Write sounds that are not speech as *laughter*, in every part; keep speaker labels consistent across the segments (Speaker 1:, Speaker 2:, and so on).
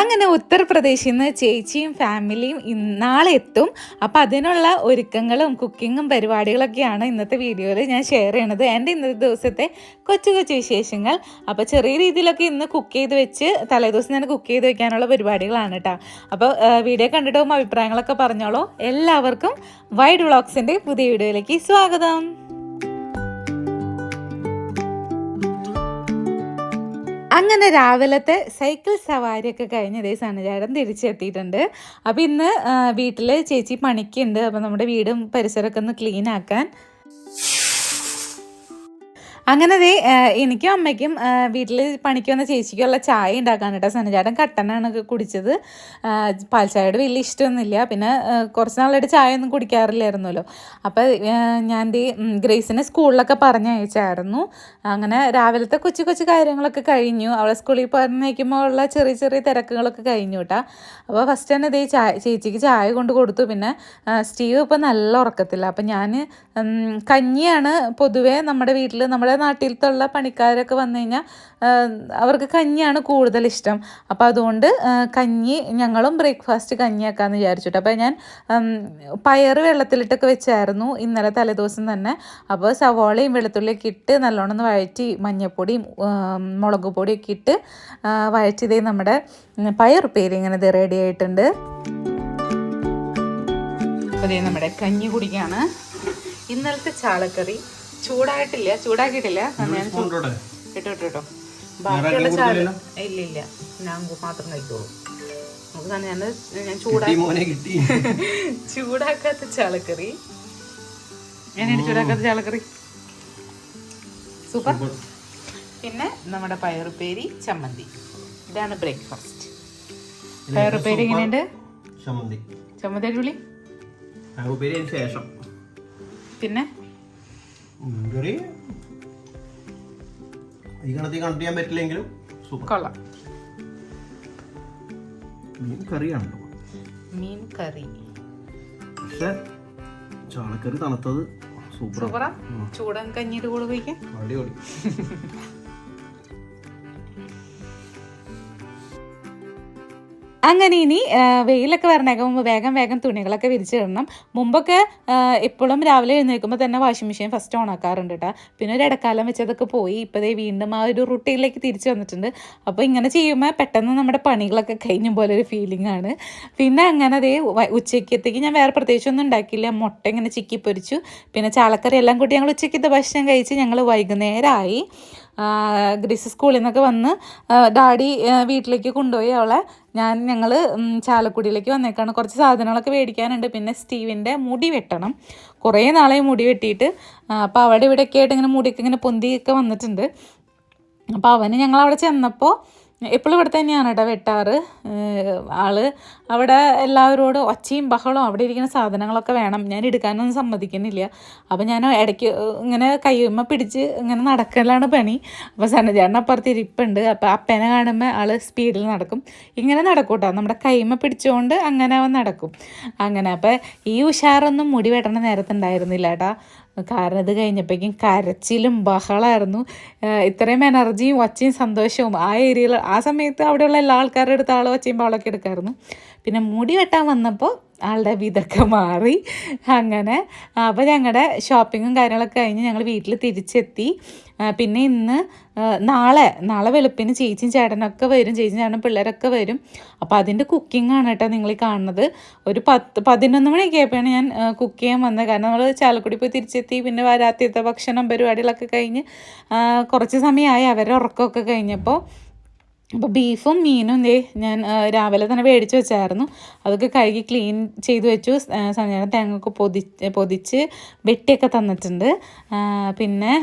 Speaker 1: അങ്ങനെ ഉത്തർപ്രദേശിൽ നിന്ന് ചേച്ചിയും ഫാമിലിയും ഇന്നാളെ നാളെ എത്തും. അപ്പോൾ അതിനുള്ള ഒരുക്കങ്ങളും കുക്കിങ്ങും പരിപാടികളൊക്കെയാണ് ഇന്നത്തെ വീഡിയോയിൽ ഞാൻ ഷെയർ ചെയ്യണത്. എന്റെ ഇന്നത്തെ ദിവസത്തെ കൊച്ചു കൊച്ചു വിശേഷങ്ങൾ. അപ്പോൾ ചെറിയ രീതിയിലൊക്കെ ഇന്ന് കുക്ക് ചെയ്ത് വെച്ച് തലേദിവസം തന്നെ കുക്ക് ചെയ്ത് വെക്കാനുള്ള പരിപാടികളാണ് കേട്ടോ അപ്പോൾ വീഡിയോ കണ്ടിട്ടും അഭിപ്രായങ്ങളൊക്കെ പറഞ്ഞോളൂ. എല്ലാവർക്കും വൈഡ് വ്ളോഗ്സിന്റെ പുതിയ വീഡിയോയിലേക്ക് സ്വാഗതം. അങ്ങനെ രാവിലത്തെ സൈക്കിൾ സവാരിയൊക്കെ കഴിഞ്ഞ ദേ സനചാടൻ തിരിച്ചെത്തിയിട്ടുണ്ട്. അപ്പോൾ ഇന്ന് വീട്ടിൽ ചേച്ചി പണിക്കുണ്ട്. അപ്പോൾ നമ്മുടെ വീടും പരിസരമൊക്കെ ഒന്ന് ക്ലീൻ ആക്കാൻ അങ്ങനെ ദേ എനിക്കും അമ്മയ്ക്കും വീട്ടിൽ പണിക്ക് വന്ന ചേച്ചിക്കുള്ള ചായ ഉണ്ടാക്കാൻ കേട്ടോ സനചാടൻ കട്ടനാണ് കുടിച്ചത്. പാൽച്ചായയുടെ വലിയ ഇഷ്ടമൊന്നുമില്ല. പിന്നെ കുറച്ച് നാളായിട്ട് ചായ ഒന്നും കുടിക്കാറില്ലായിരുന്നല്ലോ അപ്പോൾ ഞാൻ ദേ ഗ്രേസിനെ സ്കൂളിലൊക്കെ പറഞ്ഞയച്ചായിരുന്നു. അങ്ങനെ രാവിലത്തെ കൊച്ചു കൊച്ചു കാര്യങ്ങളൊക്കെ കഴിഞ്ഞു. അവളെ സ്കൂളിൽ പറഞ്ഞയക്കുമ്പോൾ ഉള്ള ചെറിയ ചെറിയ തിരക്കുകളൊക്കെ കഴിഞ്ഞു കേട്ടോ. അപ്പോൾ ഫസ്റ്റ് തന്നെ ദേ ചായ ചേച്ചിക്ക് ചായ കൊണ്ട് കൊടുത്തു. പിന്നെ സ്റ്റീവ് ഇപ്പോൾ നല്ല ഉറക്കത്തില്ല അപ്പം ഞാൻ കഞ്ഞിയാണ് പൊതുവേ നമ്മുടെ വീട്ടിൽ നമ്മുടെ നാട്ടിലത്തുള്ള പണിക്കാരൊക്കെ വന്നു കഴിഞ്ഞാൽ അവർക്ക് കഞ്ഞിയാണ് കൂടുതൽ ഇഷ്ടം. അപ്പോൾ അതുകൊണ്ട് കഞ്ഞി ഞങ്ങളും ബ്രേക്ക്ഫാസ്റ്റ് കഞ്ഞിയാക്കാമെന്ന് വിചാരിച്ചിട്ട്. അപ്പോൾ ഞാൻ പയർ വെള്ളത്തിലിട്ടൊക്കെ വെച്ചായിരുന്നു ഇന്നലെ തലേദിവസം തന്നെ. അപ്പോൾ സവോളയും വെളുത്തുള്ളിയൊക്കെ ഇട്ട് നല്ലോണം വഴറ്റി മഞ്ഞൾപ്പൊടിയും മുളക് പൊടിയൊക്കെ ഇട്ട് വഴറ്റിതേ നമ്മുടെ പയർ പയറുപ്പേരി ഇങ്ങനെ റെഡി ആയിട്ടുണ്ട്. അപ്പോൾ നമ്മുടെ കഞ്ഞി കുടിക്കാണ്. ഇന്നലത്തെ ചാളക്കറി ചൂടായിട്ടില്ല ചൂടാക്കിയിട്ടില്ല. കേട്ടോ കേട്ടോ ഇട്ടോ ഇട്ടോ ഇട്ടോ ബാക്കിയുള്ള ചാല ഇല്ല ഇല്ല. ഞാൻ മാത്രം കഴിക്കുള്ളൂ. നമുക്ക് തന്നെ ഞാൻ
Speaker 2: ചൂടാക്കി *laughs*
Speaker 1: ചൂടാക്കാത്ത ചാളക്കറി. എങ്ങനെയാണ് ചൂടാക്കാത്ത ചാളക്കറി? സൂപ്പർ. പിന്നെ നമ്മുടെ പയറുപ്പേരി ചമ്മന്തി. ഇതാണ് ബ്രേക്ക്ഫാസ്റ്റ് പയറുപ്പേരി എങ്ങനെയുണ്ട്?
Speaker 2: ചമ്മന്തി.
Speaker 1: ചമ്മന്തി അടിപൊളി.
Speaker 2: ശേഷം.
Speaker 1: പിന്നെ?
Speaker 2: മീൻകറി ഈ കണത്തിൽ കണക്ട് ചെയ്യാൻ പറ്റില്ലെങ്കിലും സൂപ്പർ.
Speaker 1: കൊള്ളാം.
Speaker 2: മീൻ കറിയാണ്
Speaker 1: മീൻ കറി.
Speaker 2: പക്ഷെ ചാളക്കറി തണുത്തത് സൂപ്പർ
Speaker 1: സൂപ്പറാ. ചൂടൻ കഞ്ഞിയുടെ കൂടെ കഴിക്കാൻ.
Speaker 2: അടിപൊളി.
Speaker 1: അങ്ങനെ ഇനി വെയിലൊക്കെ വരണേക്ക് മുമ്പ് വേഗം വേഗം തുണികളൊക്കെ വിരിച്ചിടണം മുമ്പൊക്കെ എപ്പോഴും രാവിലെ എഴുന്നേൽക്കുമ്പോൾ തന്നെ വാഷിംഗ് മെഷീൻ ഫസ്റ്റ് ഓൺ ആക്കാറുണ്ട് കേട്ടോ പിന്നെ ഒരു ഇടക്കാലം വെച്ചതൊക്കെ പോയി ഇപ്പോഴേ വീണ്ടും ആ ഒരു റുട്ടീനിലേക്ക് തിരിച്ചു വന്നിട്ടുണ്ട്. അപ്പോൾ ഇങ്ങനെ ചെയ്യുമ്പോൾ പെട്ടെന്ന് നമ്മുടെ പണികളൊക്കെ കഴിഞ്ഞ പോലെ ഒരു ഫീലിംഗ് ആണ്. പിന്നെ അങ്ങനെ അതേ ഉച്ചയ്ക്കത്തേക്ക് ഞാൻ വേറെ പ്രത്യേകിച്ചൊന്നും ഉണ്ടാക്കിയില്ല. മുട്ട ഇങ്ങനെ ചിക്കി പൊരിച്ചു. പിന്നെ ചാളക്കറി എല്ലാം കൂട്ടി ഞങ്ങൾ ഉച്ചയ്ക്കത്തെ ഭക്ഷണം കഴിച്ച് ഞങ്ങൾ വൈകുന്നേരമായി ഗ്രീസ് സ്കൂളിൽ നിന്നൊക്കെ വന്ന് ഡാഡി വീട്ടിലേക്ക് കൊണ്ടുപോയി അവളെ. ഞാൻ ഞങ്ങൾ ചാലക്കുടിയിലേക്ക് വന്നേക്കാണ്. കുറച്ച് സാധനങ്ങളൊക്കെ മേടിക്കാനുണ്ട്. പിന്നെ സ്റ്റീവിന്റെ മുടി വെട്ടണം. കുറേ നാളായി മുടി വെട്ടിയിട്ട്. അപ്പോൾ അവിടെ ഇവിടെയൊക്കെ ആയിട്ട് ഇങ്ങനെ മുടിയൊക്കെ ഇങ്ങനെ പൊന്തിയൊക്കെ വന്നിട്ടുണ്ട്. അപ്പോൾ അവന് ഞങ്ങൾ അവിടെ ചെന്നപ്പോൾ എപ്പോഴും ഇവിടെ തന്നെയാണ് കേട്ടോ വെട്ടാറ്. ആൾ അവിടെ എല്ലാവരോടും ഒച്ചയും ബഹളവും അവിടെ ഇരിക്കുന്ന സാധനങ്ങളൊക്കെ വേണം. ഞാൻ എടുക്കാനൊന്നും സമ്മതിക്കുന്നില്ല. അപ്പം ഞാൻ ഇടയ്ക്ക് ഇങ്ങനെ കയ്യുമ്മ പിടിച്ച് ഇങ്ങനെ നടക്കലാണ് പണി. അപ്പോൾ സന്നചേട്ടൻ അപ്പുറത്ത് ഇരിപ്പുണ്ട്. അപ്പോൾ അപ്പനെ കാണുമ്പോൾ ആൾ സ്പീഡിൽ നടക്കും. ഇങ്ങനെ നടക്കും കേട്ടോ നമ്മുടെ കയ്യുമ്മ പിടിച്ചുകൊണ്ട് അങ്ങനെ അവൻ നടക്കും. അങ്ങനെ. അപ്പോൾ ഈ ഉഷാറൊന്നും മുടി വെട്ടണ നേരത്തുണ്ടായിരുന്നില്ല കേട്ടോ കാരണം ഇത് കഴിഞ്ഞപ്പോഴേക്കും കരച്ചിലും ബഹളമായിരുന്നു ഇത്രയും എനർജിയും ഒച്ചയും സന്തോഷവും ആ ഏരിയയിൽ ആ സമയത്ത് അവിടെയുള്ള എല്ലാ ആൾക്കാരുടെ അടുത്ത് ആൾ ഒച്ചയും ബഹളമൊക്കെ എടുക്കാമായിരുന്നു പിന്നെ മുടി വെട്ടാൻ വന്നപ്പോൾ ആളുടെ വിതൊക്കെ മാറി. അങ്ങനെ. അപ്പോൾ ഞങ്ങളുടെ ഷോപ്പിങ്ങും കാര്യങ്ങളൊക്കെ കഴിഞ്ഞ് ഞങ്ങൾ വീട്ടിൽ തിരിച്ചെത്തി. പിന്നെ ഇന്ന് നാളെ നാളെ വെളുപ്പിന് ചേച്ചിയും ചേട്ടനൊക്കെ വരും. ചേച്ചിയും ചേട്ടനും പിള്ളേരൊക്കെ വരും. അപ്പോൾ അതിന്റെ കുക്കിംഗ് ആണ് കേട്ടോ നിങ്ങൾ കാണുന്നത്. ഒരു പത്ത് പതിനൊന്ന് മണിയൊക്കെ ആയപ്പോഴാണ് ഞാൻ കുക്ക് ചെയ്യാൻ വന്നത്. കാരണം നമ്മൾ ചാലക്കുടി പോയി തിരിച്ചെത്തി. പിന്നെ രാത്രിയത്തെ ഭക്ഷണം പരിപാടികളൊക്കെ കഴിഞ്ഞ് കുറച്ച് സമയമായി അവരുടെ ഉറക്കമൊക്കെ കഴിഞ്ഞപ്പോൾ അപ്പോൾ ബീഫും മീനും ദേ ഞാൻ രാവിലെ തന്നെ മേടിച്ച് വെച്ചായിരുന്നു. അതൊക്കെ കഴുകി ക്ലീൻ ചെയ്ത് വെച്ചു. സഞ്ജന തേങ്ങയൊക്കെ പൊതി പൊതിച്ച് വെട്ടിയൊക്കെ തന്നിട്ടുണ്ട്. പിന്നെ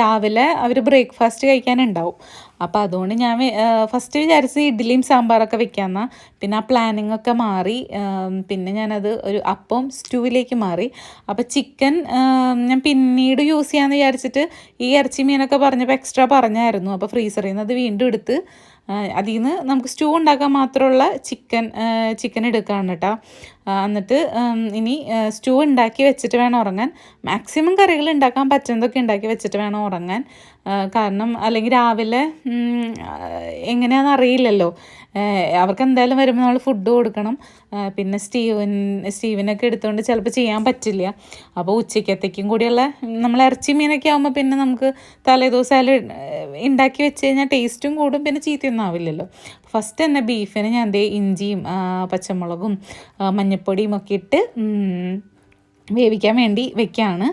Speaker 1: രാവിലെ അവർ ബ്രേക്ക്ഫാസ്റ്റ് കഴിക്കാനുണ്ടാവും. അപ്പോൾ അതുകൊണ്ട് ഞാൻ ഫസ്റ്റ് വിചാരിച്ച് ഇഡ്ഡലിയും സാമ്പാറൊക്കെ വെക്കാമെന്നാ പിന്നെ ആ പ്ലാനിങ് ഒക്കെ മാറി പിന്നെ ഞാനത് ഒരു അപ്പം സ്റ്റൂവിലേക്ക് മാറി. അപ്പോൾ ചിക്കൻ ഞാൻ പിന്നീട് യൂസ് ചെയ്യാമെന്ന് വിചാരിച്ചിട്ട് ഈ ഇറച്ചി മീനൊക്കെ പറഞ്ഞപ്പോൾ എക്സ്ട്രാ പറഞ്ഞായിരുന്നു. അപ്പോൾ ഫ്രീസറിൽ നിന്ന് അത് വീണ്ടും എടുത്ത് അതിൽ നിന്ന് നമുക്ക് സ്റ്റൂ ഉണ്ടാക്കാൻ മാത്രമുള്ള ചിക്കൻ ചിക്കൻ എടുക്കാണ് കേട്ടോ. എന്നിട്ട് ഇനി സ്റ്റൂ ഉണ്ടാക്കി വെച്ചിട്ട് വേണം ഉറങ്ങാൻ. മാക്സിമം കറികൾ ഉണ്ടാക്കാൻ പറ്റുന്നതൊക്കെ ഉണ്ടാക്കി വെച്ചിട്ട് വേണം ഉറങ്ങാൻ. കാരണം അല്ലെങ്കിൽ രാവിലെ എങ്ങനെയാണെന്ന് അറിയില്ലല്ലോ. അവർക്ക് എന്തായാലും വരുമ്പോൾ നമ്മൾ ഫുഡ് കൊടുക്കണം. പിന്നെ സ്റ്റീവൻ സ്റ്റീവിനൊക്കെ എടുത്തുകൊണ്ട് ചിലപ്പോൾ ചെയ്യാൻ പറ്റില്ല. അപ്പോൾ ഉച്ചയ്ക്കത്തേക്കും കൂടിയുള്ള നമ്മൾ ഇറച്ചി മീനൊക്കെ ആകുമ്പോൾ പിന്നെ നമുക്ക് തലേദിവസം ഉണ്ടാക്കി വെച്ച് കഴിഞ്ഞാൽ ടേസ്റ്റും കൂടും പിന്നെ ചീത്തയൊന്നും ആവില്ലല്ലോ. ഫസ്റ്റ് തന്നെ ബീഫിന് ഞാൻ ദേ ഇഞ്ചിയും പച്ചമുളകും മഞ്ഞൾപ്പൊടിയും ഒക്കെ ഇട്ട് വേവിക്കാൻ വേണ്ടി വെക്കുകയാണ്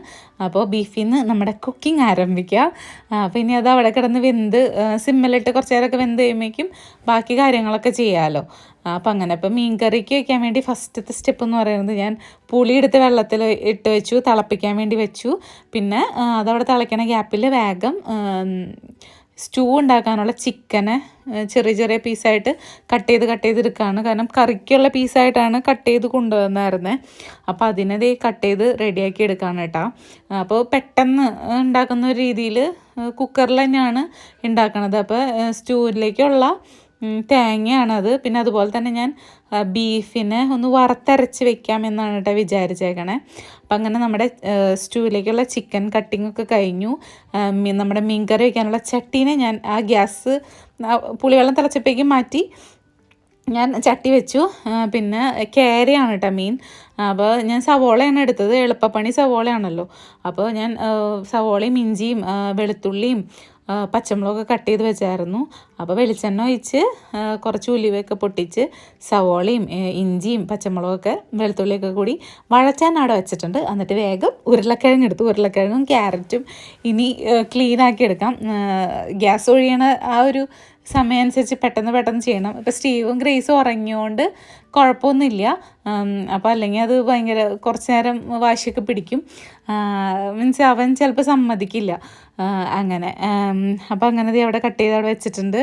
Speaker 1: അപ്പോൾ ബീഫിൽ നിന്ന് നമ്മുടെ കുക്കിംഗ് ആരംഭിക്കുക അപ്പോൾ ഇനി അത് അവിടെ കിടന്ന് വെന്ത് സിമ്മലിട്ട് കുറച്ച് നേരമൊക്കെ വെന്ത് കഴിയുമ്പോഴേക്കും ബാക്കി കാര്യങ്ങളൊക്കെ ചെയ്യാമല്ലോ അപ്പം അങ്ങനെ. അപ്പം മീൻ കറിക്ക് വയ്ക്കാൻ വേണ്ടി ഫസ്റ്റത്തെ സ്റ്റെപ്പ് എന്ന് പറയുന്നത് ഞാൻ പുളി എടുത്ത് വെള്ളത്തിൽ ഇട്ട് വെച്ചു തിളപ്പിക്കാൻ വേണ്ടി വെച്ചു. പിന്നെ അതവിടെ തിളയ്ക്കണ ഗ്യാപ്പിൽ വേഗം സ്റ്റൂ ഉണ്ടാക്കാനുള്ള ചിക്കനെ ചെറിയ ചെറിയ പീസായിട്ട് കട്ട് ചെയ്ത് കട്ട് ചെയ്തെടുക്കുകയാണ് കാരണം കറിക്കുള്ള പീസായിട്ടാണ് കട്ട് ചെയ്ത് കൊണ്ടുവന്നായിരുന്നത് അപ്പോൾ അതിനത് കട്ട് ചെയ്ത് റെഡിയാക്കി എടുക്കുകയാണ് കേട്ടോ. അപ്പോൾ പെട്ടെന്ന് ഉണ്ടാക്കുന്ന ഒരു രീതിയിൽ കുക്കറിൽ തന്നെയാണ് ഉണ്ടാക്കുന്നത് അപ്പോൾ സ്റ്റൂവിലേക്കുള്ള തേങ്ങയാണത്. പിന്നെ അതുപോലെ തന്നെ ഞാൻ ബീഫിനെ ഒന്ന് വറുത്തരച്ച് വെക്കാമെന്നാണ് കേട്ടോ വിചാരിച്ചേക്കണേ. അപ്പം അങ്ങനെ നമ്മുടെ സ്റ്റൂവിലേക്കുള്ള ചിക്കൻ കട്ടിംഗ് ഒക്കെ കഴിഞ്ഞു നമ്മുടെ മീൻകറി വയ്ക്കാനുള്ള ചട്ടീനെ ഞാൻ ആ ഗ്യാസ് പുളിവെള്ളം തിളച്ചപ്പോഴേക്കും മാറ്റി ഞാൻ ചട്ടി വെച്ചു. പിന്നെ കേരയാണ് കേട്ടോ മീൻ. അപ്പോൾ ഞാൻ സവോളയാണ് എടുത്തത്. എളുപ്പപ്പണി സവോളയാണല്ലോ. അപ്പോൾ ഞാൻ സവോളയും ഇഞ്ചിയും വെളുത്തുള്ളിയും പച്ചമുളകൊക്കെ കട്ട് ചെയ്ത് വെച്ചായിരുന്നു. അപ്പോൾ വെളിച്ചെണ്ണ ഒഴിച്ച് കുറച്ച് ഉലുവയൊക്കെ പൊട്ടിച്ച് സവോളയും ഇഞ്ചിയും പച്ചമുളകൊക്കെ വെളുത്തുള്ളിയൊക്കെ കൂടി വഴച്ചാൻ അവിടെ വെച്ചിട്ടുണ്ട്. എന്നിട്ട് വേഗം ഉരുളക്കിഴങ്ങ് എടുത്തു ഉരുളക്കിഴങ്ങും ക്യാരറ്റും ഇനി ക്ലീൻ ആക്കി എടുക്കാം. ഗ്യാസ് ഒഴിയണ ആ ഒരു സമയം അനുസരിച്ച് പെട്ടെന്ന് പെട്ടെന്ന് ചെയ്യണം. ഇപ്പോൾ സ്റ്റീവും ഗ്രേസും ഉറങ്ങിയോണ്ട് കുഴപ്പമൊന്നുമില്ല. അപ്പോൾ അല്ലെങ്കിൽ അത് ഭയങ്കര കുറച്ച് നേരം വാശിയൊക്കെ പിടിക്കും. മീൻസ് അവൻ ചിലപ്പോൾ സമ്മതിക്കില്ല. അങ്ങനെ. അപ്പോൾ അങ്ങനെ അവിടെ കട്ട് ചെയ്ത് അവിടെ വെച്ചിട്ടുണ്ട്.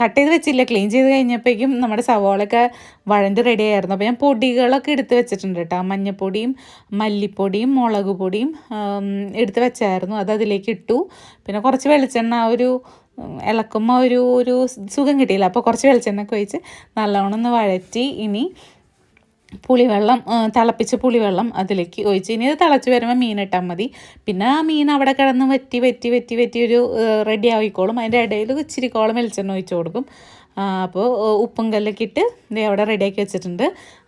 Speaker 1: കട്ട് ചെയ്ത് വെച്ചില്ല. ക്ലീൻ ചെയ്ത് കഴിഞ്ഞപ്പോഴേക്കും നമ്മുടെ സവോളൊക്കെ വഴണ്ട് റെഡി ആയിരുന്നു. അപ്പോൾ ഞാൻ പൊടികളൊക്കെ എടുത്ത് വെച്ചിട്ടുണ്ട് കേട്ടോ. മഞ്ഞപ്പൊടിയും മല്ലിപ്പൊടിയും മുളക് പൊടിയും എടുത്ത് വെച്ചായിരുന്നു. അത് അതിലേക്ക് ഇട്ടു. പിന്നെ കുറച്ച് വെളിച്ചെണ്ണ ഒരു ഇളക്കുമ്പോൾ ഒരു ഒരു സുഖം കിട്ടിയില്ല. അപ്പോൾ കുറച്ച് വെളിച്ചെണ്ണ ഒക്കെ ഒഴിച്ച് നല്ലോണം ഒന്ന് വഴറ്റി ഇനി പുളിവെള്ളം തിളപ്പിച്ച പുളിവെള്ളം അതിലേക്ക് ഒഴിച്ച്. ഇനി അത് തിളച്ച് വരുമ്പോൾ മീൻ ഇട്ടാൽ മതി. പിന്നെ ആ മീൻ അവിടെ കിടന്ന് വറ്റി വറ്റി വറ്റി വറ്റി ഒരു റെഡി ആയിക്കോളും. അതിന്റെ ഇടയിൽ ഇച്ചിരിക്കോളം വെളിച്ചെണ്ണ ഒഴിച്ച് കൊടുക്കും. അപ്പോൾ ഉപ്പും കല്ലൊക്കെ ഇട്ട് ഇത് അവിടെ റെഡിയാക്കി വെച്ചിട്ടുണ്ട്.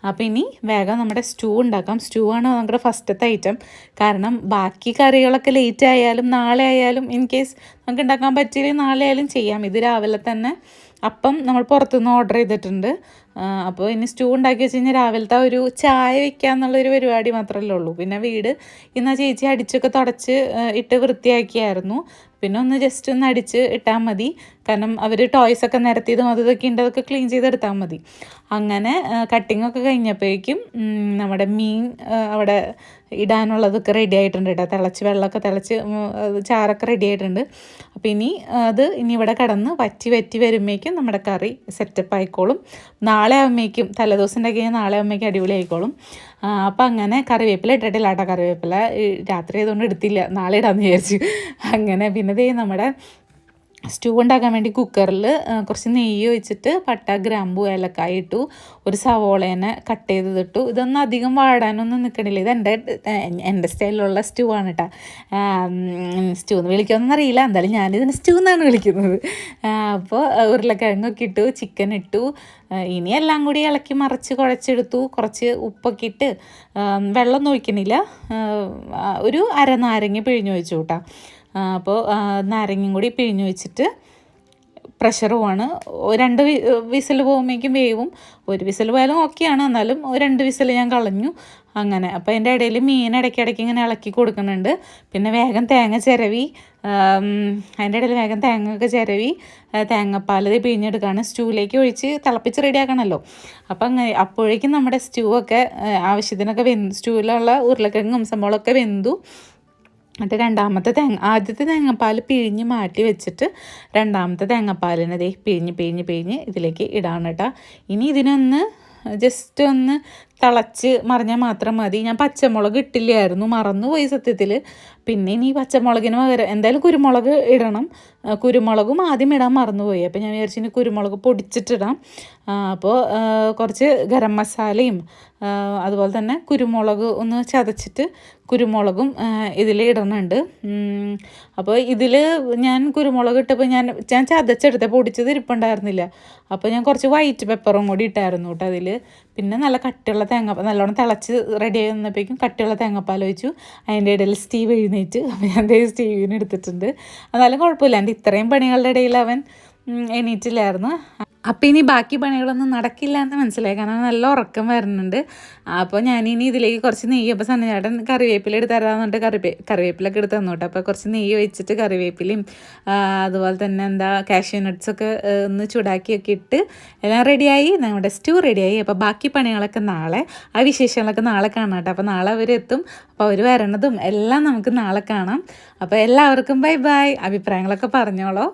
Speaker 1: അപ്പോൾ ഇനി വേഗം നമ്മുടെ സ്റ്റൂ ഉണ്ടാക്കാം. സ്റ്റൂ ആണ് നമ്മുടെ ഫസ്റ്റത്തെ ഐറ്റം കാരണം ബാക്കി കറികളൊക്കെ ലേറ്റ് ആയാലും നാളെ ആയാലും ഇൻ കേസ് നമുക്ക് ഉണ്ടാക്കാൻ പറ്റിയില്ലെങ്കിൽ നാളെ ആയാലും ചെയ്യാം. ഇത് രാവിലെ തന്നെ അപ്പം നമ്മൾ പുറത്തുനിന്ന് ഓർഡർ ചെയ്തിട്ടുണ്ട്. അപ്പോൾ ഇനി സ്റ്റൂ ഉണ്ടാക്കി വെച്ച് കഴിഞ്ഞാൽ രാവിലത്തെ ഒരു ചായ വെക്കുക എന്നുള്ളൊരു പരിപാടി മാത്രമല്ലേ ഉള്ളൂ. പിന്നെ വീട് ഇന്ന് ചേച്ചി അടിച്ചൊക്കെ തുടച്ച് ഇട്ട് വൃത്തിയാക്കിയായിരുന്നു. പിന്നെ ഒന്ന് ജസ്റ്റ് ഒന്ന് അടിച്ച് ഇട്ടാൽ മതി. കാരണം അവർ ടോയ്സ് ഒക്കെ നിരത്തിയതും അത് ഇതൊക്കെ ഉണ്ട് അതൊക്കെ ക്ലീൻ ചെയ്തെടുത്താൽ മതി. അങ്ങനെ കട്ടിങ്ങൊക്കെ കഴിഞ്ഞപ്പോഴേക്കും നമ്മുടെ മീൻ അവിടെ ഇടാനുള്ളതൊക്കെ റെഡി ആയിട്ടുണ്ട് കേട്ടോ തിളച്ച് വെള്ളമൊക്കെ തിളച്ച് ചാറൊക്കെ റെഡി ആയിട്ടുണ്ട്. അപ്പോൾ ഇനി അത് ഇനി ഇവിടെ കടന്ന് വറ്റി വറ്റി വരുമ്പോഴേക്കും നമ്മുടെ കറി സെറ്റപ്പ് ആയിക്കോളും. നാളെ ആകുമ്പോഴേക്കും തലേദിവസം കഴിഞ്ഞാൽ നാളെ ആകുമ്പോഴേക്കും അടിപൊളി ആയിക്കോളും. അപ്പോൾ അങ്ങനെ കറിവേപ്പില ഇട്ടിട്ടില്ല കേട്ടോ കറിവേപ്പില രാത്രി ആയതുകൊണ്ട് എടുത്തില്ല. നാളെ ഇടാമെന്ന് വിചാരിച്ചു. അങ്ങനെ പിന്നെ ദേ നമ്മുടെ സ്റ്റൂ ഉണ്ടാക്കാൻ വേണ്ടി കുക്കറിൽ കുറച്ച് നെയ്യ് ഒഴിച്ചിട്ട് പട്ട ഗ്രാമ്പു ഏലക്കായ ഇട്ടു. ഒരു സവോളേനെ കട്ട് ചെയ്തിട്ടു ഇതൊന്നും അധികം വാടാനൊന്നും നിൽക്കണില്ല ഇത് എന്റെ എന്റെ സ്റ്റൈലിലുള്ള സ്റ്റൂ ആണ് കേട്ടോ സ്റ്റൂ എന്ന് വിളിക്കുമെന്ന് അറിയില്ല. എന്തായാലും ഞാനിതിന് സ്റ്റൂ എന്നാണ് വിളിക്കുന്നത്. അപ്പോൾ ഉരുളക്കിഴങ്ങൊക്കെ ഇട്ടു ചിക്കൻ ഇട്ടു. ഇനി എല്ലാം കൂടി ഇളക്കി മറിച്ച് കുഴച്ചെടുത്തു. കുറച്ച് ഉപ്പൊക്കെ ഇട്ട് വെള്ളം ഒഴിക്കണില്ല. ഒരു അര നാരങ്ങ പിഴിഞ്ഞു വെച്ചു കേട്ടോ അപ്പോൾ നാരങ്ങയും കൂടി പിഴിഞ്ഞു വെച്ചിട്ട് പ്രഷർ പോവാണ്. രണ്ട് വിസിൽ പോകുമ്പോഴേക്കും വേവും. ഒരു വിസിൽ പോയാലും ഓക്കെയാണ് എന്നാലും രണ്ട് വിസിൽ ഞാൻ കളഞ്ഞു. അങ്ങനെ. അപ്പോൾ അതിന്റെ ഇടയിൽ മീൻ ഇടയ്ക്കിടയ്ക്ക് ഇങ്ങനെ ഇളക്കി കൊടുക്കുന്നുണ്ട്. പിന്നെ വേഗം തേങ്ങ ചിരവി. അതിന്റെ ഇടയിൽ വേഗം തേങ്ങ ഒക്കെ ചിരവി തേങ്ങപ്പാൽ പിഴിഞ്ഞെടുക്കുകയാണ് സ്റ്റൂവിലേക്ക് ഒഴിച്ച് തിളപ്പിച്ച് റെഡിയാക്കണമല്ലോ അപ്പം അങ്ങനെ അപ്പോഴേക്കും നമ്മുടെ സ്റ്റൂ ഒക്കെ ആവശ്യത്തിനൊക്കെ വെന്ത് സ്റ്റൂവിലുള്ള ഉരുളക്കിഴങ്ങും സംഭവങ്ങളൊക്കെ വെന്തു. എന്നിട്ട് രണ്ടാമത്തെ തേങ്ങ ആദ്യത്തെ തേങ്ങാപ്പാൽ പിഴിഞ്ഞ് മാറ്റി വെച്ചിട്ട് രണ്ടാമത്തെ തേങ്ങാപ്പാലിനെ ദേ പിഴിഞ്ഞ് പിഴിഞ്ഞ് പിഴിഞ്ഞ് ഇതിലേക്ക് ഇടാണ് കേട്ടോ. ഇനി ഇതിനൊന്ന് ജസ്റ്റ് ഒന്ന് തിളച്ച് മറിഞ്ഞാൽ മാത്രം മതി. ഞാൻ പച്ചമുളക് ഇട്ടില്ലായിരുന്നു മറന്നുപോയി സത്യത്തിൽ പിന്നെ ഇനി പച്ചമുളകിന് പകരം എന്തായാലും കുരുമുളക് ഇടണം. കുരുമുളകും ആദ്യം ഇടാൻ മറന്നുപോയി. അപ്പോൾ ഞാൻ വിചാരിച്ചു ഇനി കുരുമുളക് പൊടിച്ചിട്ടിടാം. അപ്പോൾ കുറച്ച് ഗരം മസാലയും അതുപോലെ തന്നെ കുരുമുളക് ഒന്ന് ചതച്ചിട്ട് കുരുമുളകും ഇതിൽ ഇടുന്നുണ്ട്. ഉം, അപ്പോൾ ഇതിൽ ഞാൻ കുരുമുളക് ഇട്ടപ്പോൾ ഞാൻ ഞാൻ ചതച്ചെടുത്ത പൊടിച്ചത് ഇരിപ്പുണ്ടായിരുന്നില്ല. അപ്പോൾ ഞാൻ കുറച്ച് വൈറ്റ് പെപ്പറും കൂടി ഇട്ടായിരുന്നു കേട്ടോ അതിൽ പിന്നെ നല്ല കട്ടിയുള്ള തേങ്ങാപ്പാൽ നല്ലോണം തിളച്ച് റെഡി ആയി വന്നപ്പോഴേക്കും കട്ടിയുള്ള തേങ്ങാപ്പാൽ ഒഴിച്ചു. അതിന്റെ ഇടയിൽ സ്റ്റീവ് എഴുന്നേറ്റ്. അപ്പോൾ ഞാൻ ദേ സ്റ്റീവിന് എടുത്തിട്ടുണ്ട്. എന്നാലും കുഴപ്പമില്ല. എന്റെ ഇത്രയും പണികളുടെ ഇടയിൽ അവൻ എണീറ്റില്ലായിരുന്നു. അപ്പം ഇനി ബാക്കി പണികളൊന്നും നടക്കില്ല എന്ന് മനസ്സിലായി. കാരണം നല്ല ഉറക്കം വരുന്നുണ്ട്. അപ്പോൾ ഞാനിനി ഇതിലേക്ക് കുറച്ച് നെയ്യ് അപ്പോൾ സന്നചേട്ടൻ കറിവേപ്പില എടുത്ത് തരാമെന്നുണ്ട് കറിവേ കറിവേപ്പിലൊക്കെ എടുത്ത് തന്നോട്ടെ അപ്പോൾ കുറച്ച് നെയ്യ് വെച്ചിട്ട് കറിവേപ്പിലയും അതുപോലെ തന്നെ എന്താ കാഷ്യൂ നട്ട്സൊക്കെ ഒന്ന് ചൂടാക്കിയൊക്കെ ഇട്ട് എല്ലാം റെഡിയായി നമ്മുടെ സ്റ്റൂ റെഡിയായി അപ്പോൾ ബാക്കി പണികളൊക്കെ നാളെ ആ വിശേഷങ്ങളൊക്കെ നാളെ കാണാം കേട്ടോ. അപ്പോൾ നാളെ അവരെത്തും അപ്പോൾ അവർ വരണതും എല്ലാം നമുക്ക് നാളെ കാണാം. അപ്പോൾ എല്ലാവർക്കും ബൈ ബൈ അഭിപ്രായങ്ങളൊക്കെ പറഞ്ഞോളൂ.